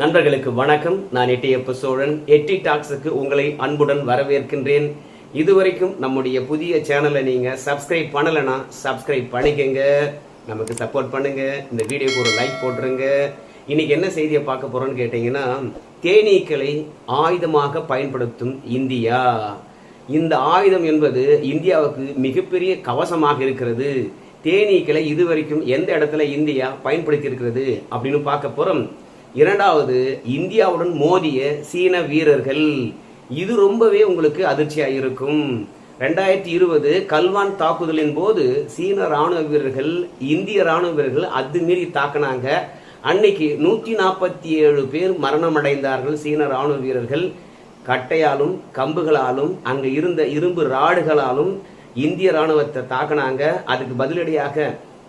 நண்பர்களுக்கு வணக்கம். நான் எட்டியப்ப சோழன். எட்டி டாக்ஸுக்கு உங்களை அன்புடன் வரவேற்கின்றேன். இதுவரைக்கும் நம்முடைய புதிய சேனலை நீங்கள் சப்ஸ்கிரைப் பண்ணலைன்னா சப்ஸ்கிரைப் பண்ணிக்கங்க. நமக்கு சப்போர்ட் பண்ணுங்க. இந்த வீடியோக்கு ஒரு லைக் போட்டுருங்க. இன்னைக்கு என்ன செய்தியை பார்க்க போகிறோன்னு கேட்டீங்கன்னா தேனீக்களை ஆயுதமாக பயன்படுத்தும் இந்தியா. இந்த ஆயுதம் என்பது இந்தியாவுக்கு மிகப்பெரிய கவசமாக இருக்கிறது. தேனீக்களை இதுவரைக்கும் எந்த இடத்துல இந்தியா பயன்படுத்தி இருக்கிறது அப்படின்னு பார்க்க போகிறோம் இரண்டாவது இந்தியாவுடன் மோதிய சீன வீரர்கள். இது ரொம்பவே உங்களுக்கு அதிர்ச்சியாக இருக்கும் ரெண்டாயிரத்தி இருபது கல்வான் தாக்குதலின் போது சீன ராணுவ வீரர்கள் இந்திய ராணுவ வீரர்கள் அது மீறி தாக்குனாங்க. அன்னைக்கு நூற்றி நாற்பத்தி ஏழு பேர் மரணமடைந்தார்கள் சீன ராணுவ வீரர்கள். கட்டையாலும் கம்புகளாலும் அங்கே இருந்த இரும்பு ராடுகளாலும் இந்திய ராணுவத்தை தாக்குனாங்க. அதுக்கு பதிலடியாக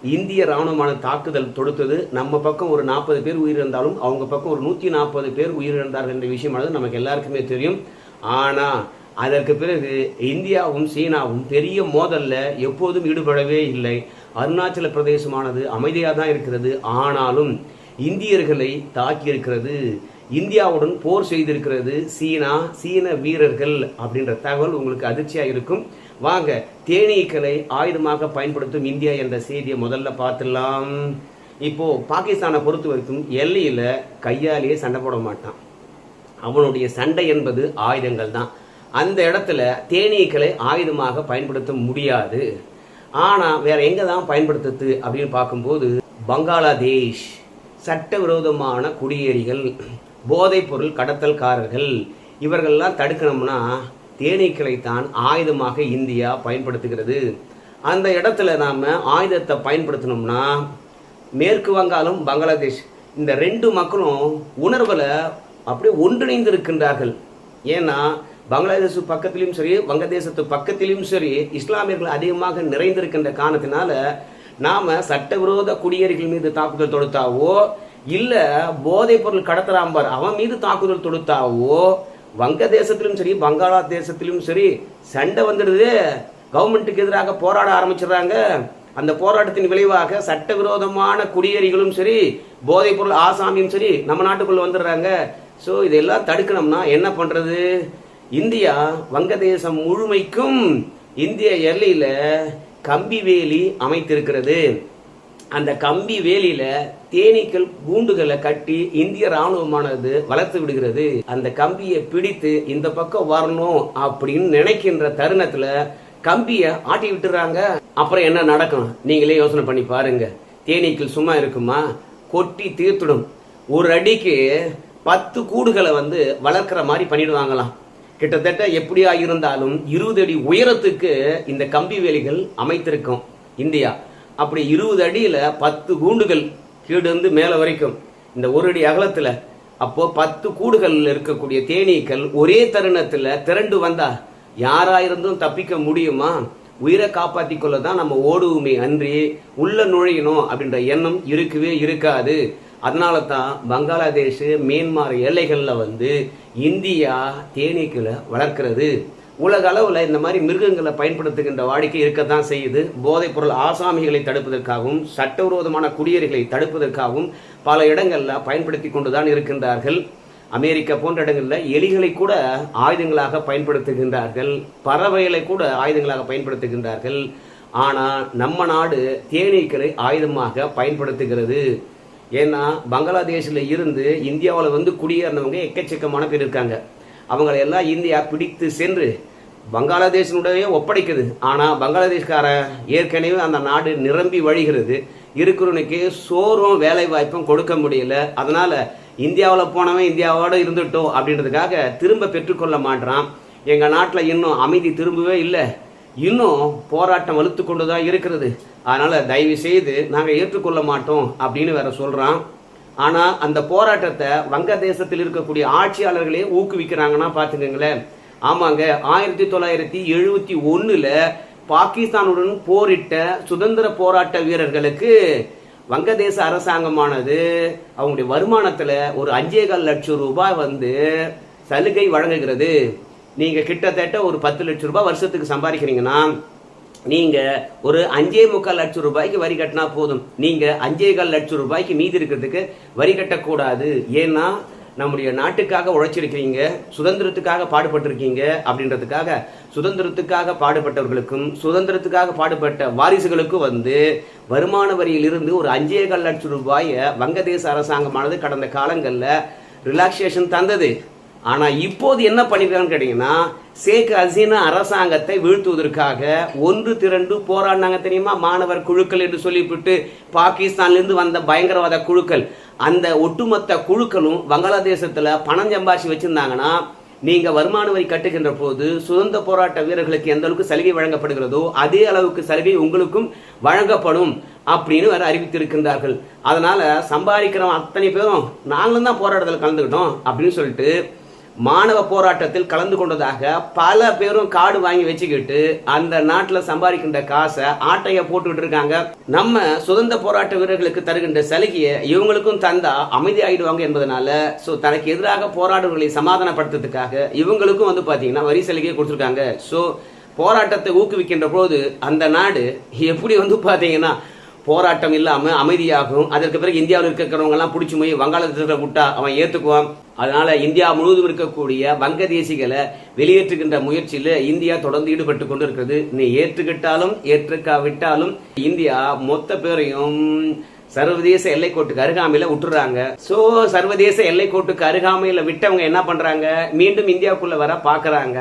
இந்திய இராணுவமான தாக்குதல் தொடுத்தது. நம்ம பக்கம் ஒரு நாற்பது பேர் உயிரிழந்தாலும் அவங்க பக்கம் ஒரு நூற்றி நாற்பது பேர் உயிரிழந்தார்கள் என்ற விஷயமானது நமக்கு எல்லாருக்குமே தெரியும். ஆனால் அதற்கு பிறகு இந்தியாவும் சீனாவும் பெரிய மோதல்ல எப்போதும் ஈடுபடவே இல்லை. அருணாச்சல பிரதேசமானது அமைதியாக தான் இருக்கிறது. ஆனாலும் இந்தியர்களை தாக்கி இருக்கிறது இந்தியாவுடன் போர் செய்திருக்கிறது சீனா சீன வீரர்கள் அப்படின்ற தகவல் உங்களுக்கு அதிர்ச்சியாக இருக்கும். வாங்க தேனீக்களை ஆயுதமாக பயன்படுத்தும் இந்தியா என்ற செய்தியை முதல்ல பார்த்துடலாம். இப்போ பாகிஸ்தானை பொறுத்த வரைக்கும் எல்லையில் கையாலேயே சண்டை போட மாட்டான். அவனுடைய சண்டை என்பது ஆயுதங்கள் தான். அந்த இடத்துல தேனீக்களை ஆயுதமாக பயன்படுத்த முடியாது. ஆனால் வேற எங்கே தான் பயன்படுத்துது அப்படின்னு பார்க்கும்போது பங்களாதேஷ் சட்டவிரோதமான குடியேறிகள் போதைப் பொருள் கடத்தல்காரர்கள். இவர்கள்லாம் தடுக்கணும்னா தேனீக்களை தான் ஆயுதமாக இந்தியா பயன்படுத்துகிறது. அந்த இடத்துல நாம் ஆயுதத்தை பயன்படுத்தணும்னா மேற்கு வங்காளம் பங்களாதேஷ் இந்த ரெண்டு மக்களும் உணர்வில் அப்படியே ஒன்றிணைந்து இருக்கின்றார்கள் ஏன்னா பங்களாதேஷ் பக்கத்திலையும் சரி வங்கதேசத்து பக்கத்திலையும் சரி இஸ்லாமியர்கள் அதிகமாக நிறைந்திருக்கின்ற காரணத்தினால நாம் சட்டவிரோத குடியேறிகள் மீது தாக்குதல் தொடுத்தாவோ இல்ல போதைப் பொருள் அவன் மீது தாக்குதல் தொடுத்தாவோ வங்கதேசத்திலும் சரி பங்களாதேசத்திலும் சரி சண்டை வந்துடுது. கவர்மெண்ட்டுக்கு எதிராக போராட ஆரம்பிச்சிடுறாங்க. அந்த போராட்டத்தின் விளைவாக சட்டவிரோதமான குடியேறிகளும் சரி போதைப் பொருள் ஆசாமியும் சரி நம்ம நாட்டுக்குள்ள வந்துடுறாங்க. ஸோ இதெல்லாம் தடுக்கணும்னா என்ன பண்றது? இந்தியா வங்கதேசம் முழுமைக்கும் இந்திய எல்லையில கம்பி வேலி அமைத்திருக்கிறது. அந்த கம்பி வேலியில தேனீக்கள் கூண்டுகளை கட்டி இந்திய ராணுவமானது வளர்த்து விடுகிறது. அந்த கம்பியை பிடித்து இந்த பக்கம் வரணும் அப்படின்னு நினைக்கின்ற தருணத்துல கம்பிய ஆட்டி விட்டுறாங்க. அப்புறம் என்ன நடக்கும்? நீங்களே யோசனை பண்ணி பாருங்க. தேனீக்கள் சும்மா இருக்குமா? கொட்டி தீர்த்துடும். ஒரு அடிக்கு பத்து கூடுகளை வந்து வளர்க்குற மாதிரி பண்ணிடுவாங்களாம். கிட்டத்தட்ட எப்படியா இருந்தாலும் இருபது அடி உயரத்துக்கு இந்த கம்பி வேலிகள் அமைத்திருக்கும் இந்தியா. அப்படி இருபது அடியில் பத்து கூண்டுகள் கீடு மேலே வரைக்கும். இந்த ஒரு அடி அகலத்தில் அப்போது பத்து கூடுகளில் இருக்கக்கூடிய தேனீக்கள் ஒரே தருணத்தில் திரண்டு வந்தா யாராயிருந்தும் தப்பிக்க முடியுமா? உயிரை காப்பாற்றி கொள்ள தான் நம்ம ஓடுவோமே அன்றி உள்ள நுழையணும் அப்படின்ற எண்ணம் இருக்கவே இருக்காது. அதனால தான் பங்களாதேஷ் மியான்மர் எல்லைகளில் வந்து இந்தியா தேனீக்களை வளர்க்கிறது. உலக அளவில் இந்த மாதிரி மிருகங்களை பயன்படுத்துகின்ற வாடிக்கை இருக்கத்தான் செய்யுது. போதைப் பொருள் ஆசாமிகளை தடுப்பதற்காகவும் சட்டவிரோதமான குடியேறிகளை தடுப்பதற்காகவும் பல இடங்களில் பயன்படுத்தி கொண்டுதான் இருக்கின்றார்கள். அமெரிக்கா போன்ற இடங்களில் எலிகளை கூட ஆயுதங்களாக பயன்படுத்துகின்றார்கள். பறவைகளை கூட ஆயுதங்களாக பயன்படுத்துகின்றார்கள். ஆனால் நம்ம நாடு தேனீக்களை ஆயுதமாக பயன்படுத்துகிறது. ஏன்னா பங்களாதேஷில் இருந்து இந்தியாவில் வந்து குடியேறினவங்க எக்கச்சக்கமான பேர் இருக்காங்க. அவங்களை எல்லாம் இந்தியா பிடித்து சென்று பங்களாதேஷனுடைய ஒப்படைக்குது. ஆனால் பங்களாதேஷ்கார ஏற்கனவே அந்த நாடு நிரம்பி வழிகிறது. இருக்கிறவனுக்கு சோறும் வேலை வாய்ப்பும் கொடுக்க முடியல. அதனால் இந்தியாவில் போனவன் இந்தியாவோடு இருந்துட்டோம் அப்படின்றதுக்காக திரும்ப பெற்றுக்கொள்ள மாட்டான் எங்கள் நாட்டில் இன்னும் அமைதி திரும்பவே இல்லை. இன்னும் போராட்டம் வலுத்து கொண்டு தான் இருக்கிறது. அதனால் தயவு செய்து நாங்கள் ஏற்றுக்கொள்ள மாட்டோம் அப்படின்னு வேற சொல்கிறான் ஆனால் அந்த போராட்டத்தை வங்கதேசத்தில் இருக்கக்கூடிய ஆட்சியாளர்களே ஊக்குவிக்கிறாங்கன்னா பார்த்துக்கங்களேன். ஆமாங்க ஆயிரத்தி தொள்ளாயிரத்தி எழுபத்தி ஒன்றில் பாகிஸ்தானுடன் போரிட்ட சுதந்திர போராட்ட வீரர்களுக்கு வங்கதேச அரசாங்கமானது அவங்களுடைய வருமானத்தில் ஒரு அஞ்சே கால் லட்சம் ரூபாய் வந்து சலுகை வழங்குகிறது. நீங்கள் கிட்டத்தட்ட ஒரு பத்து லட்சம் ரூபாய் வருஷத்துக்கு சம்பாதிக்கிறீங்கன்னா நீங்கள் ஒரு அஞ்சே முக்கால் லட்சம் ரூபாய்க்கு வரி கட்டினா போதும். நீங்கள் அஞ்சே கால் லட்சம் ரூபாய்க்கு மீதி இருக்கிறதுக்கு வரி கட்டக்கூடாது. ஏன்னா நம்முடைய நாட்டுக்காக உழைச்சிருக்கிறீங்க சுதந்திரத்துக்காக பாடுபட்டிருக்கீங்க அப்படின்றதுக்காக சுதந்திரத்துக்காக பாடுபட்டவர்களுக்கும் சுதந்திரத்துக்காக பாடுபட்ட வாரிசுகளுக்கும் வந்து வருமான வரியிலிருந்து ஒரு அஞ்சே கால் லட்சம் ரூபாயை வங்கதேச அரசாங்கமானது கடந்த காலங்களில் ரிலாக்ஸேஷன் தந்தது. ஆனால் இப்போது என்ன பண்ணிருக்காங்கன்னு கேட்டிங்கன்னா ஷேக் ஹசீனா அரசாங்கத்தை வீழ்த்துவதற்காக ஒன்று திரண்டு போராடினாங்க தெரியுமா? மாணவர் குழுக்கள் என்று சொல்லிவிட்டு பாகிஸ்தான்லேருந்து வந்த பயங்கரவாத குழுக்கள். அந்த ஒட்டுமொத்த குழுக்களும் வங்களாதேசத்தில் பணம் சம்பாரிச்சு வச்சுருந்தாங்கன்னா நீங்கள் வருமான வரி கட்டுகின்ற போது சுதந்திர போராட்ட வீரர்களுக்கு எந்த அளவுக்கு சலுகை வழங்கப்படுகிறதோ அதே அளவுக்கு சலுகை உங்களுக்கும் வழங்கப்படும் அப்படின்னு வேற அறிவித்திருக்கின்றார்கள். அதனால் சம்பாதிக்கிறவன் அத்தனை பேரும் நாங்களும் தான் போராட்டத்தில் கலந்துக்கிட்டோம் அப்படின்னு சொல்லிட்டு மாணவ போராட்டத்தில் கலந்து கொண்டதாக பல பேரும் காடு வாங்கி வச்சுக்கிட்டு அந்த நாட்டில் சம்பாதிக்கின்ற காசை ஆட்டைய போட்டுக்கிட்டு இருக்காங்க. நம்ம சுதந்திர போராட்ட வீரர்களுக்கு தருகின்ற சலுகையை இவங்களுக்கும் தந்தா அமைதியாயிடுவாங்க என்பதனால ஸோ தனக்கு எதிராக போராடுவர்களை சமாதானப்படுத்துறதுக்காக இவங்களுக்கும் வந்து பார்த்தீங்கன்னா வரி சலுகையை கொடுத்துருக்காங்க. ஸோ போராட்டத்தை ஊக்குவிக்கின்ற போது அந்த நாடு எப்படி வந்து பார்த்தீங்கன்னா போராட்டம் இல்லாமல் அமைதியாகும் அதற்கு பிறகு இந்தியாவில் இருக்கிறவங்கெல்லாம் பிடிச்சி போய் வங்காளத்தில் விட்டா அவன் ஏற்றுக்குவான் அதனால இந்தியா முழுவதும் இருக்கக்கூடிய வங்கதேசிகளை வெளியேற்றுகின்ற முயற்சியில் இந்தியா தொடர்ந்து ஈடுபட்டு கொண்டு இருக்கிறது நீ ஏற்றுக்கிட்டாலும் ஏற்றுக்காவிட்டாலும் இந்தியா மொத்த பேரையும் சர்வதேச எல்லைக்கோட்டுக்கு அருகாமையில விட்டுறாங்க. ஸோ சர்வதேச எல்லைக்கோட்டுக்கு அருகாமையில விட்டவங்க என்ன பண்றாங்க? மீண்டும் இந்தியாவுக்குள்ள வர பாக்குறாங்க.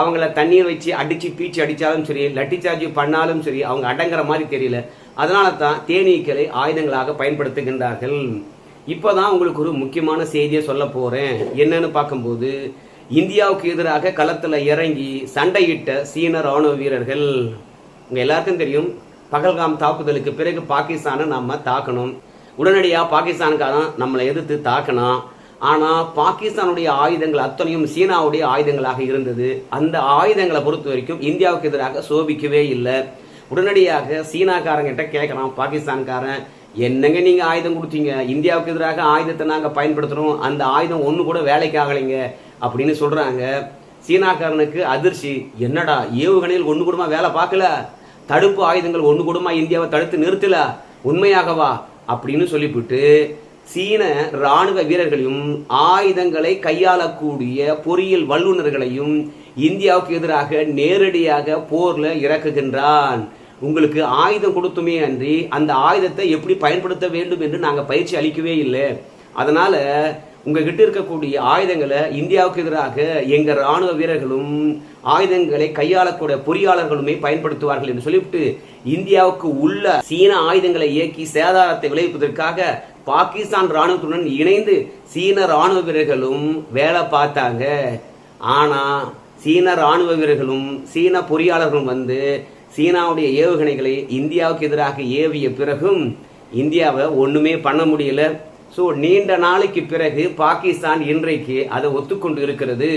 அவங்கள தண்ணீர் வச்சு அடிச்சு பீச்சு அடிச்சாலும் சரி லட்டி சார்ஜ் பண்ணாலும் சரி அவங்க அடங்குற மாதிரி தெரியல. அதனால தான் தேனீக்களை ஆயுதங்களாக பயன்படுத்துகின்றார்கள். இப்போ தான் உங்களுக்கு ஒரு முக்கியமான செய்தியை சொல்ல போகிறேன் என்னன்னு பார்க்கும்போது இந்தியாவுக்கு எதிராக களத்தில் இறங்கி சண்டையிட்ட சீன ராணுவ வீரர்கள் உங்கள் எல்லாருக்கும் தெரியும் பகல்காம் தாக்குதலுக்கு பிறகு பாகிஸ்தானை நம்ம தாக்கணும். உடனடியாக பாகிஸ்தானுக்காரன் நம்மளை எதிர்த்து தாக்கணும் ஆனால் பாகிஸ்தானுடைய ஆயுதங்கள் அத்தனையும் சீனாவுடைய ஆயுதங்களாக இருந்தது. அந்த ஆயுதங்களை பொறுத்த வரைக்கும் இந்தியாவுக்கு எதிராக சோபிக்கவே இல்லை. உடனடியாக சீனாக்காரங்கிட்ட கேட்கலாம். பாகிஸ்தான்காரன் என்னங்க நீங்கள் ஆயுதம் கொடுத்தீங்க? இந்தியாவுக்கு எதிராக ஆயுதத்தை நாங்கள் பயன்படுத்துகிறோம் அந்த ஆயுதம் ஒன்று கூட வேலைக்கு ஆகலைங்க அப்படின்னு சொல்கிறாங்க சீனாக்காரனுக்கு அதிர்ச்சி. என்னடா ஏவுகணையில் ஒன்று கூடமா வேலை பார்க்கல? தடுப்பு ஆயுதங்கள் ஒன்று கூடமா இந்தியாவை தடுத்து நிறுத்தல? உண்மையாகவா? அப்படின்னு சொல்லிவிட்டு சீன ராணுவ வீரர்களையும் ஆயுதங்களை கையாளக்கூடிய பொறியியல் வல்லுநர்களையும் இந்தியாவுக்கு எதிராக நேரடியாக போரில் இறக்குகின்றான். உங்களுக்கு ஆயுதம் கொடுத்துமே அன்றி அந்த ஆயுதத்தை எப்படி பயன்படுத்த வேண்டும் என்று நாங்கள் பயிற்சி அளிக்கவே இல்லை. அதனால உங்ககிட்ட இருக்கக்கூடிய ஆயுதங்களை இந்தியாவுக்கு எதிராக எங்க ராணுவ வீரர்களும் ஆயுதங்களை கையாளக்கூடிய பொறியாளர்களுமே பயன்படுத்துவார்கள் என்று சொல்லிவிட்டு இந்தியாவுக்கு உள்ள சீன ஆயுதங்களை இயக்கி சேதாரத்தை விளைவிப்பதற்காக பாகிஸ்தான் ராணுவத்துடன் இணைந்து சீன ராணுவ வீரர்களும் வேலை பார்த்தாங்க. ஆனா சீன ராணுவ வீரர்களும் சீன பொறியாளர்களும் வந்து சீனாவுடைய ஏவுகணைகளை இந்தியாவுக்கு எதிராக ஏவிய பிறகும் இந்தியாவை ஒன்றுமே பண்ண முடியல. ஸோ நீண்ட நாளைக்கு பிறகு பாகிஸ்தான் இன்றைக்கு அதை ஒத்துக்கொண்டு இருக்கிறது.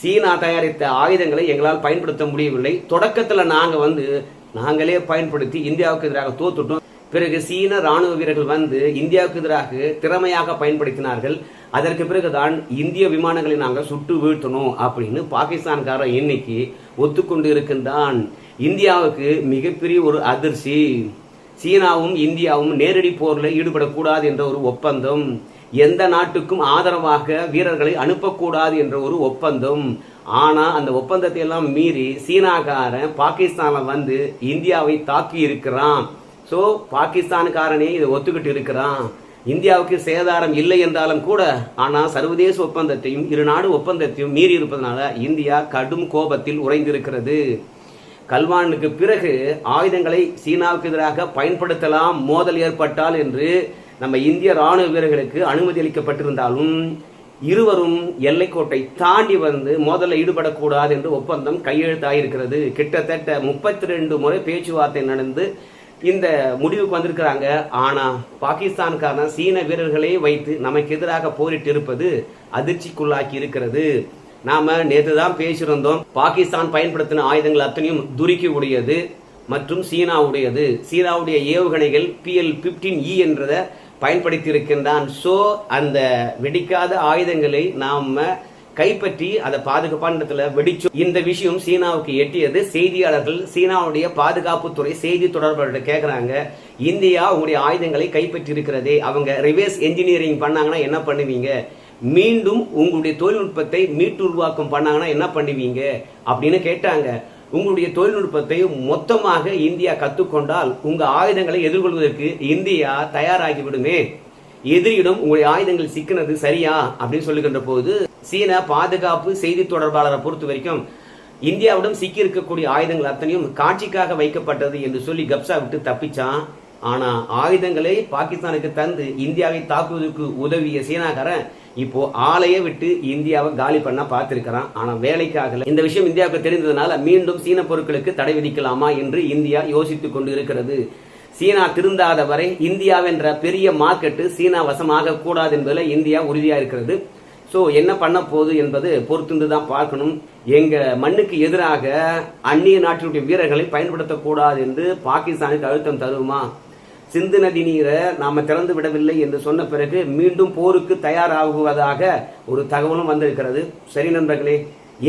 சீனா தயாரித்த ஆயுதங்களை எங்களால் பயன்படுத்த முடியவில்லை. தொடக்கத்தில் நாங்கள் வந்து நாங்களே பயன்படுத்தி இந்தியாவுக்கு எதிராக தோத்துட்டோம். பிறகு சீன ராணுவ வீரர்கள் வந்து இந்தியாவுக்கு எதிராக திறமையாக பயன்படுத்தினார்கள். அதற்கு பிறகுதான் இந்திய விமானங்களை நாங்கள் சுட்டு வீழ்த்தணும் அப்படின்னு பாகிஸ்தான்காரன் இன்னைக்கு ஒத்துக்கொண்டு இருக்கின்றான். இந்தியாவுக்கு மிகப்பெரிய ஒரு அதிர்ச்சி. சீனாவும் இந்தியாவும் நேரடி போரில் ஈடுபடக்கூடாது என்ற ஒரு ஒப்பந்தம். எந்த நாட்டுக்கும் ஆதரவாக வீரர்களை அனுப்பக்கூடாது என்ற ஒரு ஒப்பந்தம். ஆனால் அந்த ஒப்பந்தத்தை எல்லாம் மீறி சீனாக்காரன் பாகிஸ்தானில் வந்து இந்தியாவை தாக்கி இருக்கிறான். ஸோ பாகிஸ்தானுக்காரனே இதை ஒத்துக்கிட்டு இருக்கிறான். இந்தியாவுக்கு சேதாரம் இல்லை என்றாலும் கூட ஆனால் சர்வதேச ஒப்பந்தத்தையும் இரு நாடு ஒப்பந்தத்தையும் மீறி இருப்பதனால இந்தியா கடும் கோபத்தில் உறைந்திருக்கிறது. கல்வானுக்கு பிறகு ஆயுதங்களை சீனாவுக்கு எதிராக பயன்படுத்தலாம் மோதல் ஏற்பட்டால் என்று நம்ம இந்திய ராணுவ வீரர்களுக்கு அனுமதி அளிக்கப்பட்டிருந்தாலும் இருவரும் எல்லைக்கோட்டை தாண்டி வந்து மோதலில் ஈடுபடக்கூடாது என்று ஒப்பந்தம் கையெழுத்தாயிருக்கிறது. கிட்டத்தட்ட முப்பத்தி ரெண்டு முறை பேச்சுவார்த்தை நடந்து இந்த முடிவுக்கு வந்திருக்கிறாங்க. ஆனா பாகிஸ்தானுக்கான சீன வீரர்களை வைத்து நமக்கு எதிராக போரிட்டு இருப்பது அதிர்ச்சிக்குள்ளாக்கி இருக்கிறது. நாம நேற்று தான் பேசியிருந்தோம் பாகிஸ்தான் பயன்படுத்தின ஆயுதங்கள் அத்தனையும் துருக்கி உடையது மற்றும் சீனாவுடையது. சீனாவுடைய ஏவுகணைகள் பிஎல் பிப்டீன் இ e என்றதை பயன்படுத்தி இருக்கின்றான் ஸோ அந்த வெடிக்காத ஆயுதங்களை நாம் கைப்பற்றி அதை பாதுகாப்பான வெடிச்சோம். இந்த விஷயம் சீனாவுக்கு எட்டியது. செய்தியாளர்கள் சீனாவுடைய பாதுகாப்புத்துறை செய்தி தொடர்பாளர்கிட்ட கேட்குறாங்க இந்தியா உங்களுடைய ஆயுதங்களை கைப்பற்றி இருக்கிறதே அவங்க ரிவர்ஸ் என்ஜினியரிங் பண்ணாங்கன்னா என்ன பண்ணுவீங்க? மீண்டும் உங்களுடைய தொழில்நுட்பத்தை மீட்டுருவாக்கம் பண்ணாங்கன்னா என்ன பண்ணுவீங்க? அப்படின்னு கேட்டாங்க. உங்களுடைய தொழில்நுட்பத்தை மொத்தமாக இந்தியா கத்துக்கொண்டால் உங்க ஆயுதங்களை எதிர்கொள்வதற்கு இந்தியா தயாராகி விடுமே எதிரியிடம் உங்களுடைய ஆயுதங்கள் சிக்கினது சரியா? அப்படின்னு சொல்லுகின்ற போது சீன பாதுகாப்பு செய்தி தொடர்பாளரை பொறுத்த வரைக்கும் இந்தியாவிடம் சிக்கி இருக்கக்கூடிய ஆயுதங்கள் அத்தனையும் காட்சிக்காக வைக்கப்பட்டது என்று சொல்லி கப்சா விட்டு தப்பிச்சான். ஆனா ஆயுதங்களை பாகிஸ்தானுக்கு தந்து இந்தியாவை தாக்குவதற்கு உதவிய சீனாக்காரன் இப்போ ஆலையை விட்டு இந்தியாவை காலி பண்ண பார்த்திருக்கிறான். ஆனா வேலைக்காக இந்த விஷயம் இந்தியாவுக்கு தெரிந்ததுனால மீண்டும் சீன பொருட்களுக்கு தடை விதிக்கலாமா என்று இந்தியா யோசித்துக் கொண்டு இருக்கிறது சீனா திருந்தாத வரை இந்தியாவென்ற பெரிய மார்க்கெட்டு சீனா வசமாக கூடாது என்பதில் இந்தியா உறுதியா இருக்கிறது. ஸோ என்ன பண்ண போகுது என்பது பொறுத்திருந்து தான் பார்க்கணும். எங்க மண்ணுக்கு எதிராக அந்நிய நாட்டினுடைய வீரர்களை பயன்படுத்தக்கூடாது என்று பாகிஸ்தானுக்கு அழுத்தம் தருமா? சிந்து நதி நீரை நாம் திறந்து விடவில்லை என்று சொன்ன பிறகு மீண்டும் போருக்கு தயாராகுவதாக ஒரு தகவலும் வந்திருக்கிறது. சரி நண்பர்களே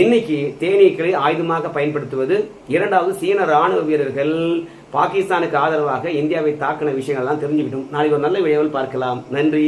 இன்னைக்கு தேனீக்களை ஆயுதமாக பயன்படுத்துவது இரண்டாவது சீன ராணுவ வீரர்கள் பாகிஸ்தானுக்கு ஆதரவாக இந்தியாவை தாக்கின விஷயங்கள்லாம் தெரிஞ்சுக்கிட்டோம். நாளைக்கு ஒரு நல்ல விளைவில் பார்க்கலாம். நன்றி.